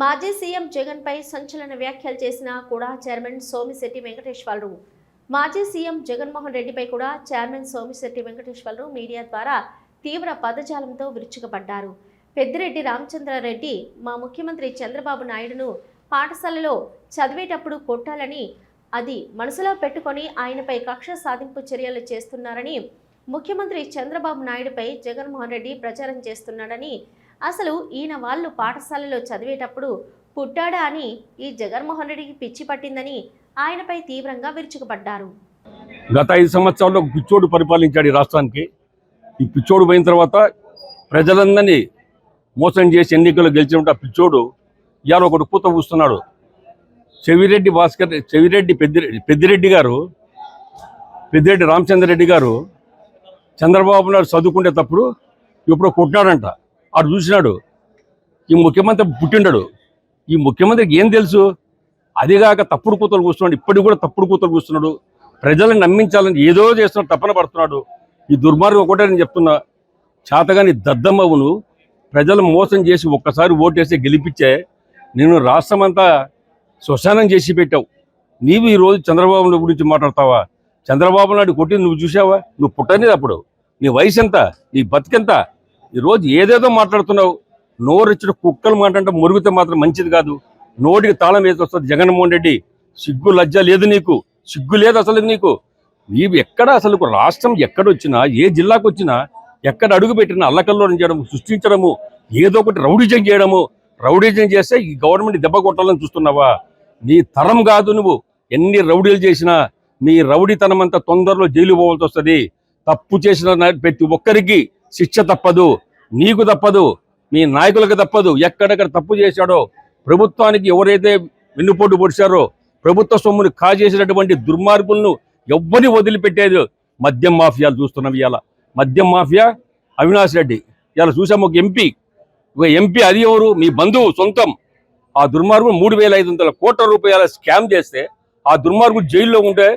మాజీ సీఎం జగన్పై సంచలన వ్యాఖ్యలు చేసిన కూడా చైర్మన్ సోమిశెట్టి వెంకటేశ్వరరావు మాజీ సీఎం జగన్మోహన్ రెడ్డిపై కూడా చైర్మన్ సోమిశెట్టి వెంకటేశ్వరరావు మీడియా ద్వారా తీవ్ర పదజాలంతో విరుచుకుపడ్డారు. పెద్దిరెడ్డి రామచంద్రారెడ్డి మా ముఖ్యమంత్రి చంద్రబాబు నాయుడును పాఠశాలలో చదివేటప్పుడు కొట్టాలని అది మనసులో పెట్టుకొని ఆయనపై కక్ష సాధింపు చర్యలు చేస్తున్నారని ముఖ్యమంత్రి చంద్రబాబు నాయుడుపై జగన్మోహన్ రెడ్డి ప్రచారం చేస్తున్నాడని అసలు ఈయన వాళ్ళు పాఠశాలలో చదివేటప్పుడు పుట్టాడా అని ఈ జగన్మోహన్ రెడ్డికి పిచ్చి పట్టిందని ఆయనపై తీవ్రంగా విరుచుకుపడ్డారు. గత ఐదు సంవత్సరాల్లో పిచ్చోడు పరిపాలించాడు ఈ రాష్ట్రానికి. ఈ పిచ్చోడు పోయిన తర్వాత ప్రజలందరినీ మోసం చేసి ఎన్నికలు గెలిచినట్టు ఆ పిచ్చోడు ఇవాళ ఒకటి పూత పూస్తున్నాడు. చెవిరెడ్డి భాస్కర్ చెవిరెడ్డి పెద్దిరెడ్డి పెద్దిరెడ్డి గారు పెద్దిరెడ్డి రామచంద్రరెడ్డి గారు చంద్రబాబు నాయుడు చదువుకునేటప్పుడు ఇప్పుడు కొట్టినాడంట. ఆడు చూసినాడు. ఈ ముఖ్యమంత్రి పుట్టిండడు. ఈ ముఖ్యమంత్రికి ఏం తెలుసు? అదిగాక తప్పుడు కూతలు కూస్తున్నాడు ఇప్పటికి కూడా తప్పుడు కూతలు కూస్తున్నాడు ప్రజలను నమ్మించాలని ఏదో చేస్తున్నాడు తప్పన పడుతున్నాడు. ఈ దుర్మార్గం ఒకటే నేను చెప్తున్నా. చేతగాని దద్దమ్మవును ప్రజలు మోసం చేసి ఒక్కసారి ఓటేసి గెలిపించే నేను రాష్ట్రమంతా శ్మశానం చేసి పెట్టావు. నీవు ఈరోజు చంద్రబాబు నాయుడు గురించి మాట్లాడతావా? చంద్రబాబు నాయుడు కొట్టి నువ్వు చూసావా నువ్వు పుట్టనేది అప్పుడు. నీ వయసు ఎంత నీ బతికెంత? ఈరోజు ఏదేదో మాట్లాడుతున్నావు నోరిచ్చిన కుక్కలు మాట్లాడితే మురుగుతే మాత్రం మంచిది కాదు. నోటికి తాళం వేసి వస్తుంది జగన్మోహన్ రెడ్డి. సిగ్గు లజ్జ లేదు నీకు సిగ్గు లేదు అసలు నీకు. నీవు ఎక్కడ అసలు రాష్ట్రం ఎక్కడొచ్చినా ఏ జిల్లాకు వచ్చినా ఎక్కడ అడుగు పెట్టినా అల్లకల్లోనం చేయడం సృష్టించడము ఏదో ఒకటి రౌడిజం చేయడము రౌడిజం చేస్తే ఈ గవర్నమెంట్ దెబ్బ కొట్టాలని చూస్తున్నావా? నీ తరం కాదు నువ్వు. ఎన్ని రౌడీలు చేసినా నీ రౌడీతనం అంతా తొందరలో జైలు పోవాల్సి వస్తుంది. తప్పు చేసిన ప్రతి ఒక్కరికి శిక్ష తప్పదు నీకు తప్పదు మీ నాయకులకు తప్పదు ఎక్కడెక్కడ తప్పు చేశాడో ప్రభుత్వానికి ఎవరైతే వెన్నుపోటు పొడిచారో ప్రభుత్వ సొమ్ముని కాజేసినటువంటి దుర్మార్గులను ఎవ్వరిని వదిలిపెట్టేది మద్యం మాఫియాలు చూస్తున్నాం ఇవాళ మద్యం మాఫియా అవినాష్ రెడ్డి. ఇవాళ చూసాము ఒక ఎంపీ. ఒక ఎంపీ అది ఎవరు? మీ బంధువు సొంతం. ఆ దుర్మార్గుడు మూడు వేల ఐదు వందల కోట్ల రూపాయల స్కామ్ చేస్తే ఆ దుర్మార్గుడు జైల్లో ఉంటే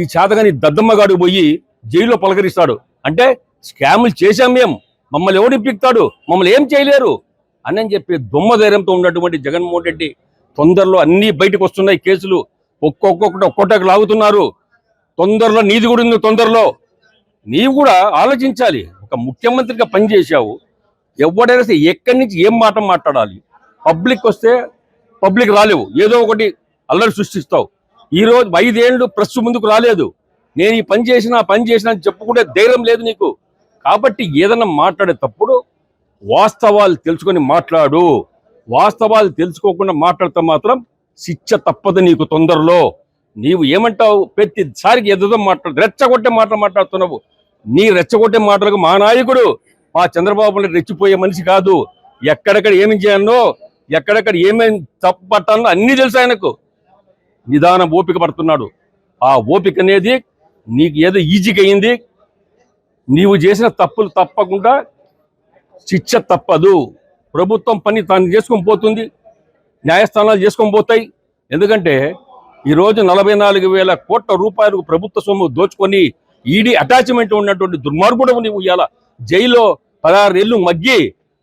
ఈ చేతగాని దద్దమ్మగాడు పోయి జైల్లో పలకరిస్తాడు. అంటే స్కాములు చేశాం మేము. మమ్మల్ని ఎవడు పిక్తాడు మమ్మల్ని ఏం చేయలేరు? అని చెప్పి దొమ్మ ధైర్యంతో ఉన్నటువంటి జగన్మోహన్ రెడ్డి తొందరలో అన్ని బయటకు వస్తున్నాయి కేసులు. ఒక్కొక్కటి ఒక్కొక్కటి లాగుతున్నారు. తొందరలో నీది కూడా ఉంది తొందరలో. నీవు కూడా ఆలోచించాలి. ఒక ముఖ్యమంత్రిగా పనిచేసావు ఎవడైనా సరే ఎక్కడి నుంచి ఏం మాట మాట్లాడాలి? పబ్లిక్ వస్తే పబ్లిక్ రాలేవు. ఏదో ఒకటి అల్లరి సృష్టిస్తావు. ఈరోజు ఐదేళ్ళు ప్రెస్ ముందుకు రాలేదు. నేను ఈ పని చేసిన పని చేసిన అని చెప్పుకుంటే ధైర్యం లేదు నీకు. కాబట్టి ఏదన్నా మాట్లాడేటప్పుడు వాస్తవాలు తెలుసుకొని మాట్లాడు. వాస్తవాలు తెలుసుకోకుండా మాట్లాడితే మాత్రం శిక్ష తప్పదు నీకు తొందరలో. నీవు ఏమంటావు? ప్రతిసారికి ఎదుదో మాట్లాడు. రెచ్చగొట్టే మాటలు మాట్లాడుతున్నావు. నీ రెచ్చగొట్టే మాటలకు మా నాయకుడు మా చంద్రబాబు రెచ్చిపోయే మనిషి కాదు. ఎక్కడెక్కడ ఏమి చేయాలో ఎక్కడెక్కడ ఏమేమి తప్పు పట్టాలో అన్నీ తెలుసు ఆయనకు. నిదానం ఓపిక పడుతున్నాడు. ఆ ఓపిక అనేది నీకు ఏదో ఈజీగా అయింది. నీవు చేసిన తప్పులు తప్పకుండా శిక్ష తప్పదు. ప్రభుత్వం పని తాను చేసుకొని పోతుంది. న్యాయస్థానాలు చేసుకొని పోతాయి. ఎందుకంటే ఈరోజు నలభై నాలుగు వేల కోట్ల రూపాయలు ప్రభుత్వ సొమ్ము దోచుకొని ఈడీ అటాచ్మెంట్ ఉన్నటువంటి దుర్మార్గుడవు నీవు. ఇవాళ జైల్లో పదహారు ఏళ్ళు మగ్గి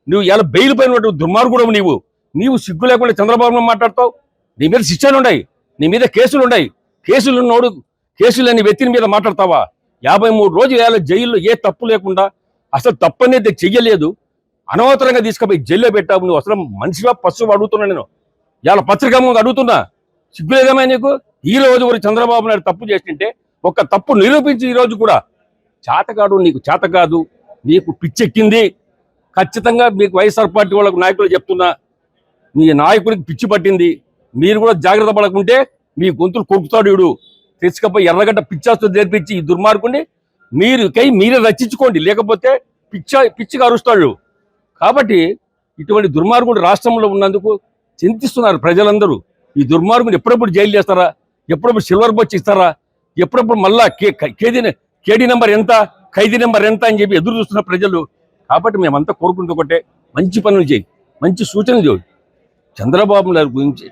నువ్వు ఇలా బెయిల్ పోయినటువంటి దుర్మార్గుడవు నీవు. నీవు సిగ్గు లేకుండా చంద్రబాబు మాట్లాడతావు. నీ మీద శిక్షలు ఉన్నాయి. నీ మీద కేసులు ఉన్నాయి. కేసులు ఉన్నోడు కేసులు లేని వ్యక్తిని మీద మాట్లాడతావా? యాభై మూడు రోజులు వేల జైల్లో ఏ తప్పు లేకుండా అసలు తప్పనేది చెయ్యలేదు. అనవసరంగా తీసుకుపోయి జైల్లో పెట్టావు నువ్వు. అసలు మనిషిగా పశువు అడుగుతున్నా నేను. ఇవాళ పత్రికా ముందు అడుగుతున్నా. సిగ్గులేదమ్మా నీకు? ఈ రోజు వరకు చంద్రబాబు నాయుడు తప్పు చేస్తుంటే ఒక తప్పు నిరూపించి ఈ రోజు కూడా చేతకాడు నీకు చేత కాదు. నీకు పిచ్చెక్కింది. ఖచ్చితంగా మీకు వైఎస్ఆర్ పార్టీ వాళ్ళకు నాయకులు చెప్తున్నా. మీ నాయకుడికి పిచ్చి పట్టింది. మీరు కూడా జాగ్రత్త పడకుంటే మీ గొంతులు కొడుకుతాడు తెచ్చుకపోయి ఎర్రగడ్డ పిచ్చాస్తో నేర్పించి ఈ దుర్మార్గుని మీరు కై మీరే రచించుకోండి. లేకపోతే పిచ్చ పిచ్చిగా అరుస్తాడు. కాబట్టి ఇటువంటి దుర్మార్గుడు రాష్ట్రంలో ఉన్నందుకు చింతిస్తున్నారు ప్రజలందరూ. ఈ దుర్మార్గుని ఎప్పుడప్పుడు జైలు చేస్తారా? ఎప్పుడప్పుడు సిల్వర్ బొచ్చి ఇస్తారా? ఎప్పుడప్పుడు మళ్ళా కే కేదీ కేడీ నెంబర్ ఎంత? ఖైదీ నెంబర్ ఎంత అని చెప్పి ఎదురు చూస్తున్న ప్రజలు. కాబట్టి మేమంతా కోరుకుంటూ ఒకటే మంచి పనులు చేయి మంచి సూచనలు చేయి. చంద్రబాబు నాయుడు గురించి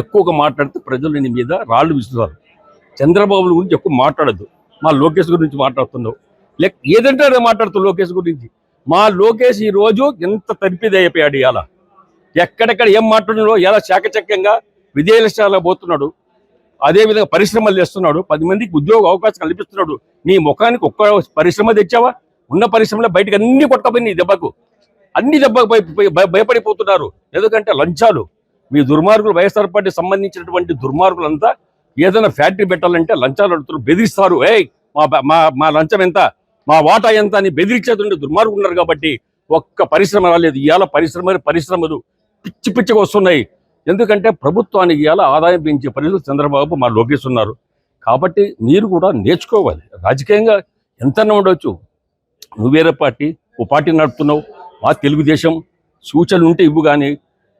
ఎక్కువగా మాట్లాడితే ప్రజలు నీ మీద రాళ్ళు విస్తున్నారు చంద్రబాబు గురించి ఎక్కువ మాట్లాడద్దు. మా లోకేష్ గురించి మాట్లాడుతున్నావు. లేక ఏదంటే అదే మాట్లాడుతావు లోకేష్ గురించి. మా లోకేష్ ఈ రోజు ఎంత తరిపిది అయిపోయాడు ఇవాళ ఎక్కడెక్కడ ఏం మాట్లాడినో ఎలా చాకచక్యంగా విదేశాలకు పోతున్నాడు. అదేవిధంగా పరిశ్రమలు చేస్తున్నాడు పది మందికి ఉద్యోగ అవకాశం కల్పిస్తున్నాడు. నీ ముఖానికి ఒక్క పరిశ్రమ తెచ్చావా? ఉన్న పరిశ్రమలో బయటకు అన్ని కొట్టకపోయింది దెబ్బకు. అన్ని దెబ్బకు భయ- భయపడిపోతున్నారు. ఎందుకంటే లంచాలు. మీ దుర్మార్గులు వైఎస్ఆర్ పార్టీ సంబంధించినటువంటి దుర్మార్గులంతా ఏదైనా ఫ్యాక్టరీ పెట్టాలంటే లంచాలు అడుగుతారు బెదిరిస్తారు. ఏయ్ మా మా మా లంచం ఎంత? మా వాటా ఎంత అని బెదిరించేటువంటి దుర్మార్గులు ఉన్నారు కాబట్టి ఒక్క పరిశ్రమ రాలేదు. ఇవాళ పరిశ్రమ పరిశ్రమలు పిచ్చి పిచ్చిగా వస్తున్నాయి. ఎందుకంటే ప్రభుత్వానికి ఇవాళ ఆదాయం పెంచే పరిస్థితులు చంద్రబాబు మా లోకేష్ ఉన్నారు. కాబట్టి మీరు కూడా నేర్చుకోవాలి. రాజకీయంగా ఎంతనే ఉండొచ్చు. నువ్వు వేరే పార్టీ ఓ పార్టీ నడుపుతున్నావు. మా తెలుగుదేశం సూచనలు ఉంటే ఇవ్వు కానీ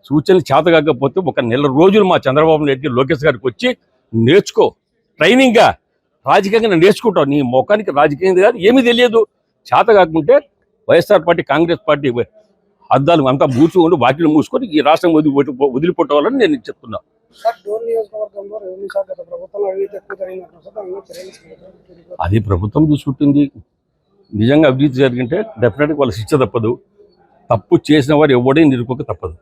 సూచనలు చేత కాకపోతే ఒక నెల రోజులు మా చంద్రబాబు నాయుడు లోకేష్ గారికి వచ్చి నేర్చుకో. ట్రైనింగ్గా రాజకీయంగా నేర్చుకుంటావు. నీ ముఖానికి రాజకీయంగా కాదు ఏమీ తెలియదు. చేత కాకుంటే వైఎస్ఆర్ పార్టీ కాంగ్రెస్ పార్టీ అద్దాలు అంతా మూసుకొని వాకిలు మూసుకొని ఈ రాష్ట్రం వదిలి వదిలిపోవాలని నేను చెప్తున్నా. అది ప్రభుత్వం చూసుకుంటుంది. నిజంగా అభివృద్ధి జరిగింటే డెఫినెట్గా వాళ్ళ శిక్ష తప్పదు. తప్పు చేసిన వారు ఎవడే నిరుపక తప్పదు.